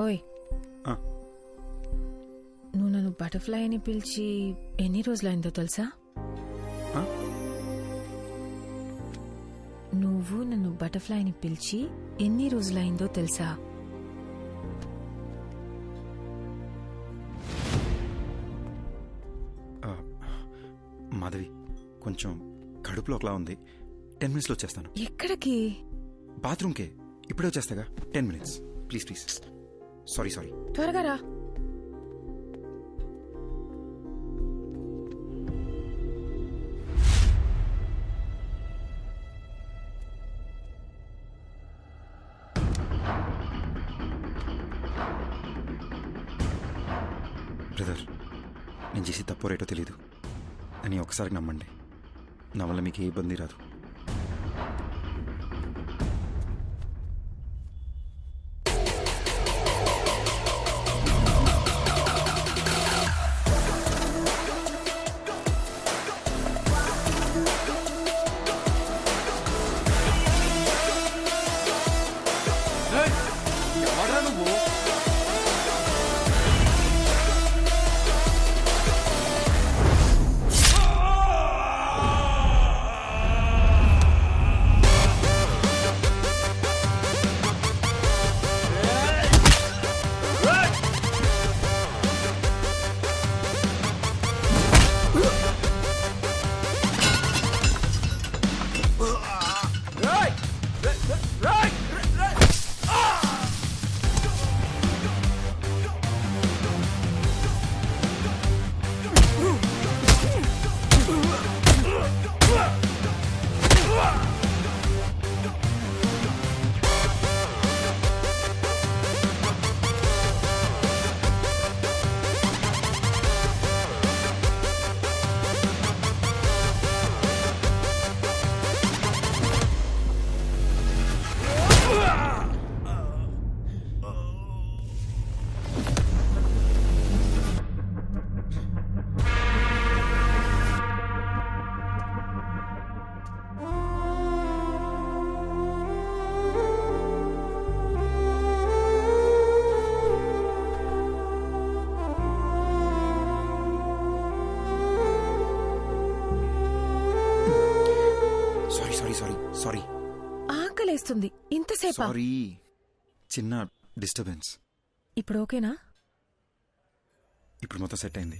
ఓయ్. నువ్వు నన్ను బటర్ఫ్లై అని పిలిచి ఎన్ని రోజులైందో తెలుసా? నువ్వు నన్ను బటర్ఫ్లై అని పిలిచి ఎన్ని రోజులైందో తెలుసా? మాధవి కొంచెం కడుపులో ఒకలా ఉంది. టెన్ మినిట్స్లో వచ్చేస్తాను. ఎక్కడికి? బాత్రూమ్కే. ఇప్పుడే వచ్చేస్తాగా. Ten minutes. Please please. Sorry sorry. త్వరగా రా. బ్రదర్ నేను చేసి తప్పో రేటో తెలీదు. అని ఒకసారి నమ్మండి. నా వల్ల మీకు ఏ ఇబ్బంది రాదు. ఆకలేస్తుంది ఇంతసేపా? సారీ. చిన్న డిస్టర్బెన్స్. ఇప్పుడు ఓకేనా? ఇప్పుడు మొత్తం సెట్ అయింది.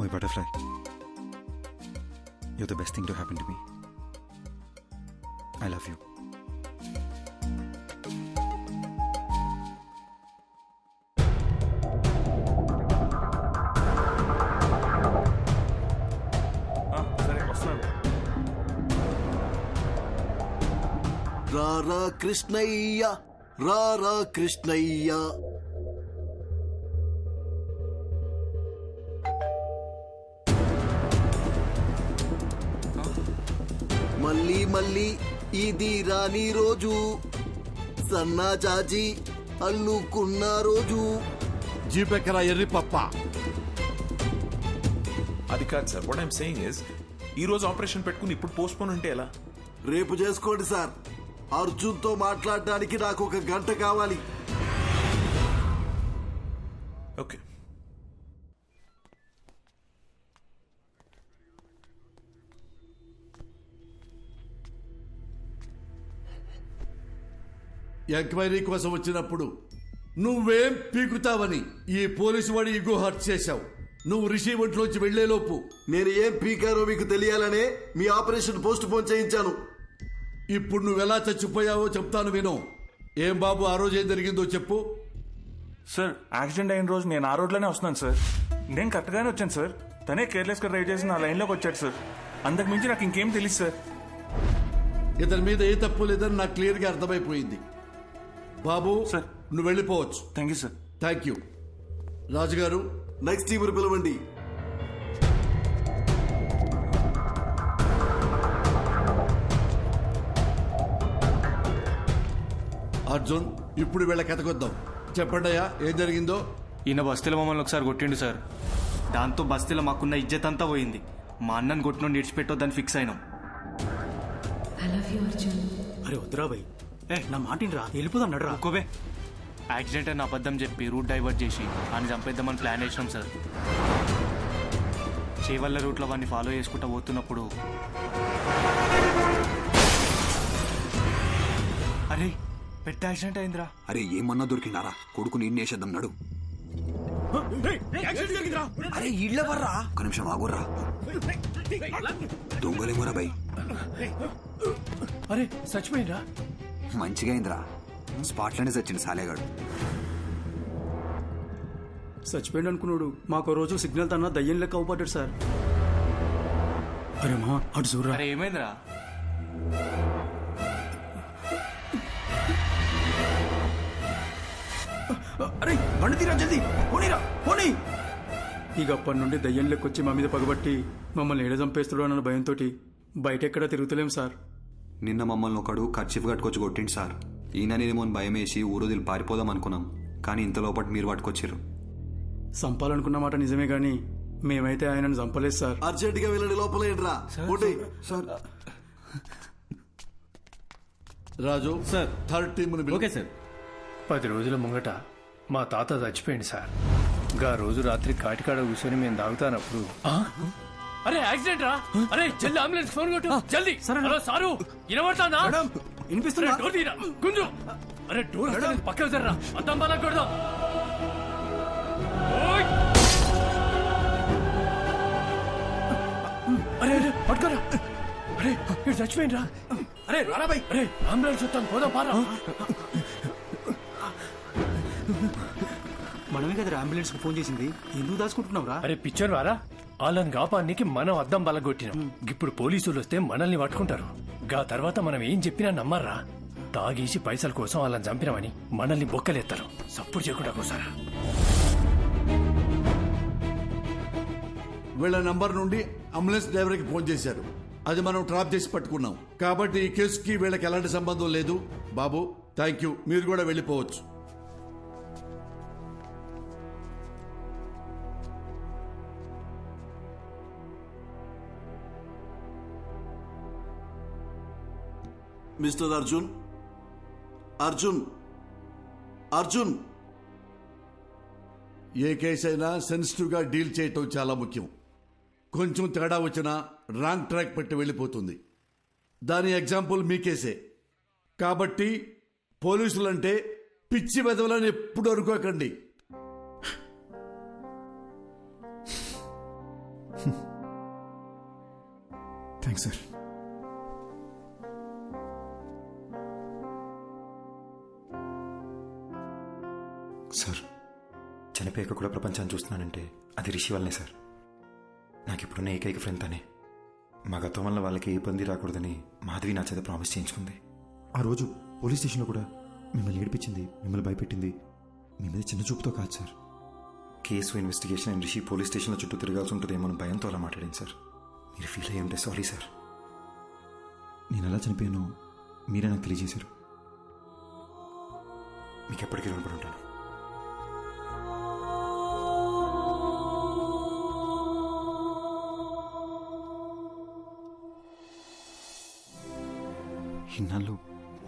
ఓయ్ butterfly. You the best thing to happen to me I love you రారా కృష్ణయ్య రారా కృష్ణయ్య. మళ్ళీ మళ్ళీ ఇది రాని రోజు. సన్నా జాజి అల్లుకున్న రోజు. జీపెక్కరా ఎర్రి పప్ప. అది కాదు sir what I'm saying is ఈ రోజు ఆపరేషన్ పెట్టుకుని ఇప్పుడు పోస్ట్ పోన్ అంటే ఎలా? రేపు చేసుకోండి సార్. అర్జున్తో మాట్లాడడానికి నాకు ఒక గంట కావాలి. ఓకే. ఎంక్వైరీ కోసం వచ్చినప్పుడు నువ్వేం పీకుతావని ఈ పోలీసు వాడి ఇగో హర్ట్ చేశావు. నువ్వు రిషి ఒంట్లోంచి వెళ్ళేలోపు నేను ఏం పీకారో మీకు తెలియాలనే మీ ఆపరేషన్ పోస్ట్ పోన్ చేయించాను. ఇప్పుడు నువ్వెలా చచ్చిపోయావో చెప్తాను విను. ఏం బాబు ఆ రోజు ఏం జరిగిందో చెప్పు. సార్ యాక్సిడెంట్ అయిన రోజు నేను ఆ రోడ్లోనే వస్తున్నాను సార్. నేను కరెక్ట్గానే వచ్చాను సార్. తనే కేర్లెస్గా డ్రైవ్ చేసి నా లైన్లోకి వచ్చాడు సార్. అంతకు మించి నాకు ఇంకేం తెలియదు సార్. ఇతని మీద ఏ తప్పు లేదని నాకు క్లియర్గా అర్థమైపోయింది. బాబు సార్. నువ్వు వెళ్ళిపోవచ్చు. Thank you sir. Thank you రాజుగారు నెక్స్ట్ టీమును పిలవండి. అర్జున్ ఇప్పుడు వీళ్ళ కథకొద్దాం. చెప్పండి అయ్యా ఏం జరిగిందో? ఈయన బస్తీలో మమ్మల్ని ఒకసారి కొట్టిండు సార్. దాంతో బస్తీలో మాకున్న ఇజ్జత్ అంతా పోయింది. మా అన్నని కొట్టిన విడిచిపెట్టొద్దని ఫిక్స్ అయినాం. ఐ లవ్ యూ అర్జున్ అరే వద్దురా భయ్ ఏ? నా మాటిని రా వెళ్ళిపోదాం నడరా ఒక్కోవే. యాక్సిడెంట్ అని అబద్ధం చెప్పి రూట్ డైవర్ట్ చేసి అని చంపేద్దామని ప్లాన్ వేసినాం సార్. చేవల్ల రూట్లో వాడిని ఫాలో చేసుకుంటూ పోతున్నప్పుడు అరే పెద్ద యాక్సిడెంట్ అయిందిరా. అరే ఏమన్నా దొరికిండారా కొడుకు నేను వేసేద్దాం నడు. అరే ఇళ్ళ వర్రా ఒక నిమిషం ఆగుర్రా. దొంగలేమోరా బై? అరే చచ్చిపోయిందా మంచిగా అయిందిరా. స్పాట్లోనే చచ్చింది సాలేగాడు. చచ్చిపోయింది అనుకున్నాడు. మాకు రోజు సిగ్నల్ తన దయ్యం లెక్క అవుపడ్డాడు సార్. అరే మా అటు చూడరా. ఏమైందిరా? అరే బండి తీరా జల్దీ. పోనీరా పోనీ. ఇక అప్పటి నుండి దయ్యం లెక్కొచ్చి మా మీద పగబట్టి మమ్మల్ని ఏడ చంపేస్తాడు అన్న భయంతో బయట ఎక్కడ తిరుగుతలేం సార్. నిన్న మమ్మల్ని ఒకడు ఖర్చీఫ్ కట్టుకొచ్చి కొట్టిండు సార్. ఈయన నేనేమో అని భయం వేసి ఊరోజులు పారిపోదాం అనుకున్నాం. కానీ ఇంత లోపల మీరు పట్టుకొచ్చారు చంపాలనుకున్న మాట నిజమే కానీ మేమైతే ఆయనను చంపలేదు సార్. అర్జెంట్గా వెళ్ళండి లోపల. Sir Raju sir. Third team okay sir. పది రోజుల ముంగట మా తాత చచ్చిపోయింది సార్. గా రోజు రాత్రి కాటికాడ కూర్చొని మేము తాగుతానప్పుడు అరే యాక్సిడెంట్ రా. అరే జల్ది అంబులెన్స్ ఫోన్ కొట్టు. జల్ది. హలో సారు వినబడతానా వినిపిస్తుందా? డోర్ తీరా. గుంజు. అరే డోర్ పక్కకు జర్రా అద్దం బాగా కొడదాం. ఓయ్! అరే అరే పట్టుకోరా. అరే ఇక్కడ చచ్చిపోయిండ్రా. అరే రారా బై అరే అంబులెన్స్ వస్తాను. పోదాం పారా. మనమే కదా అంబులెన్స్ ఫోన్ చేసింది. ఎందుకు దాచుకుంటున్నావు రా అరే పిచ్చర్ వారా. వాళ్ళని కాపానికి మనం అద్దం బలగొట్టినాం. ఇప్పుడు పోలీసులు వస్తే మనల్ని పట్టుకుంటారు. గా తర్వాత మనం ఏం చెప్పినా నమ్మర్రా. తాగేసి పైసల కోసం వాళ్ళని చంపినామని మనల్ని బొక్కలేస్తారు సప్పుడు చేయకుండా కోసారా వీళ్ళ నంబర్ నుండి అంబులెన్స్ డ్రైవర్కి ఫోన్ చేశారు. అది మనం ట్రాప్ చేసి పట్టుకున్నాం. కాబట్టి ఈ కేసుకి వీళ్ళకి ఎలాంటి సంబంధం లేదు. బాబు థ్యాంక్ యూ మీరు కూడా వెళ్ళిపోవచ్చు. మిస్టర్ అర్జున్? అర్జున్? అర్జున్? ఏ కేసు అయినా సెన్సిటివ్గా డీల్ చేయటం చాలా ముఖ్యం. కొంచెం తేడా వచ్చినా రాంగ్ ట్రాక్ పెట్టి వెళ్ళిపోతుంది. దాని ఎగ్జాంపుల్ మీ కేసే. కాబట్టి పోలీసులంటే పిచ్చి వెదవలని ఎప్పుడు అనుకోకండి. థ్యాంక్స్ సార్ సార్ చనిపోయాక కూడా ప్రపంచాన్ని చూస్తున్నానంటే అది రిషి వల్లనే సార్. నాకు ఇప్పుడున్న ఏకైక ఫ్రెండ్ తనే. మా గతం వల్ల వాళ్ళకి ఇబ్బంది రాకూడదని మాధవి నా చేత ప్రామిస్ చేయించుకుంది. ఆ రోజు పోలీస్ స్టేషన్లో కూడా మిమ్మల్ని ఏడిపించింది మిమ్మల్ని భయపెట్టింది. మీ మీద చిన్న చూపుతో కాదు sir. Case investigation and Rishi police స్టేషన్లో చుట్టూ తిరగాల్సి ఉంటుందేమో భయంతో అలా మాట్లాడింది సార్. మీరు ఫీల్ అయ్యి ఉంటే సారీ సార్. నేను ఎలా చనిపోయానో మీరే నాకు తెలియజేశారు. మీకు ఎప్పటికీ రుణపడి ఉంటాను. ఇన్నాళ్ళు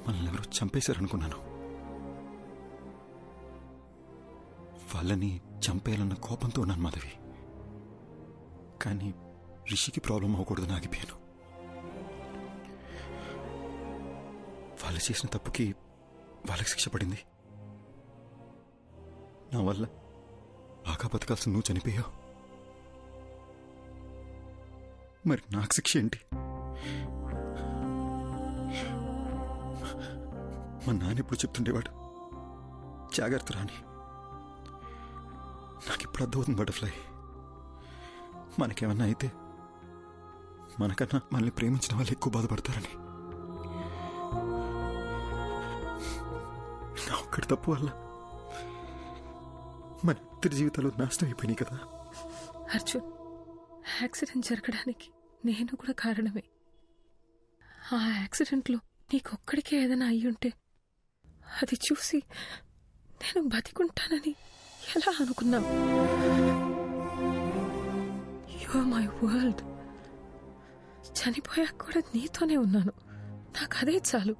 మనల్ని ఎవరో చంపేశారనుకున్నాను. వాళ్ళని చంపేయాలన్న కోపంతో ఉన్నాను మాధవి. కానీ రిషికి ప్రాబ్లం అవ్వకూడదని ఆగిపోయాను. వాళ్ళు చేసిన తప్పుకి వాళ్ళకి శిక్ష పడింది. నా వల్ల బాగా బతకాల్సి నువ్వు చనిపోయావు. మరి నాకు శిక్ష ఏంటి? మా నాన్న ఎప్పుడు చెప్తుండేవాడు? జాగ్రత్త రాని నాకు ఇప్పుడు అర్థమవుతుంది బటర్ఫ్లై. మనకేమన్నా అయితే మనకన్నా మనల్ని ప్రేమించిన వాళ్ళు ఎక్కువ బాధపడతారని. నా ఒక్కడి తప్పు వల్ల మన ఇద్దరి జీవితాలు నాశనం అయిపోయినాయి కదా. అర్జున్ యాక్సిడెంట్ జరగడానికి నేను కూడా కారణమే. ఆ యాక్సిడెంట్లో నీకొక్కడికే ఏదైనా అయ్యుంటే అది చూసి నేను బతికుంటానని ఎలా అనుకున్నావు? యువర్ మై వరల్డ్ చనిపోయాక కూడా నీతోనే ఉన్నాను. నాకు అదే చాలు.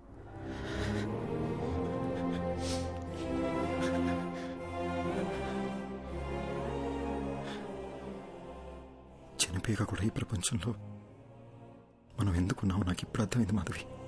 చనిపోయాక కూడా ఈ ప్రపంచంలో మనం ఎందుకున్నామో నాకు ఇప్పుడు అర్థమైంది మాధవి.